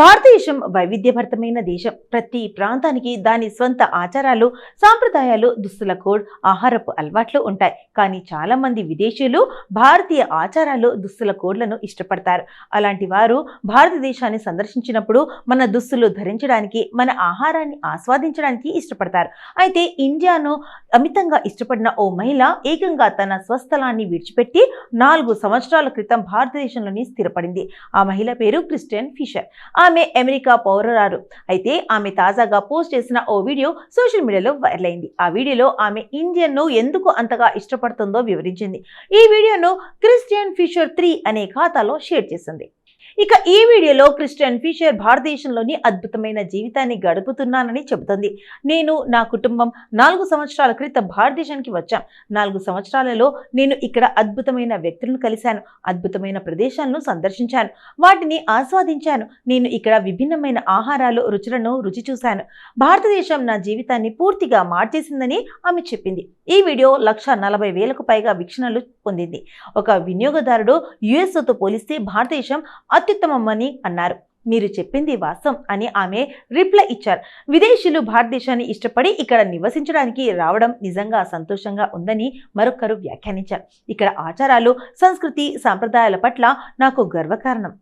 భారతదేశం వైవిధ్యభరితమైన దేశం. ప్రతి ప్రాంతానికి దాని స్వంత ఆచారాలు సాంప్రదాయాలు దుస్తుల కోడ్ ఆహారపు అలవాట్లు ఉంటాయి. కానీ చాలా మంది విదేశీయులు భారతీయ ఆచారాలు దుస్తుల కోడ్లను ఇష్టపడతారు. అలాంటి వారు భారతదేశాన్ని సందర్శించినప్పుడు మన దుస్తులు ధరించడానికి మన ఆహారాన్ని ఆస్వాదించడానికి ఇష్టపడతారు. అయితే ఇండియాను అమితంగా ఇష్టపడిన ఓ మహిళ ఏకంగా తన స్వస్థలాన్ని విడిచిపెట్టి నాలుగు సంవత్సరాల క్రితం భారతదేశంలోని స్థిరపడింది. ఆ మహిళ పేరు క్రిస్టియన్ ఫిషర్. ఆమె అమెరికా పౌరరారు అయితే ఆమె తాజాగా పోస్ట్ చేసిన ఓ వీడియో సోషల్ మీడియాలో వైరల్ అయింది. ఆ వీడియోలో ఆమె ఇండియన్ను ఎందుకు అంతగా ఇష్టపడుతుందో వివరించింది. ఈ వీడియోను క్రిస్టియన్ ఫిషర్ త్రీ అనే ఖాతాలో షేర్ చేసింది. ఇక ఈ వీడియోలో క్రిస్టియన్ ఫిషర్ భారతదేశంలోని అద్భుతమైన జీవితాన్ని గడుపుతున్నానని చెబుతుంది. నేను నా కుటుంబం నాలుగు సంవత్సరాల క్రితం భారతదేశానికి వచ్చాం. నాలుగు సంవత్సరాలలో నేను ఇక్కడ అద్భుతమైన వ్యక్తులను కలిశాను. అద్భుతమైన ప్రదేశాలను సందర్శించాను. వాటిని ఆస్వాదించాను. నేను ఇక్కడ విభిన్నమైన ఆహారాలు రుచులను రుచి చూశాను. భారతదేశం నా జీవితాన్ని పూర్తిగా మార్చేసిందని ఆమె చెప్పింది. ఈ వీడియో లక్ష నలభై వేలకు పైగా వీక్షణలు పొందింది. ఒక వినియోగదారుడు యుఎస్తో పోలిస్తే భారతదేశం అత్యుత్తమమని అన్నారు. మీరు చెప్పింది వాస్తవం అని ఆమె రిప్లై ఇచ్చారు. విదేశీయులు భారతదేశాన్ని ఇష్టపడి ఇక్కడ నివసించడానికి రావడం నిజంగా సంతోషంగా ఉందని మరొకరు వ్యాఖ్యానించారు. ఇక్కడ ఆచారాలు సంస్కృతి సాంప్రదాయాల పట్ల నాకు గర్వకారణం.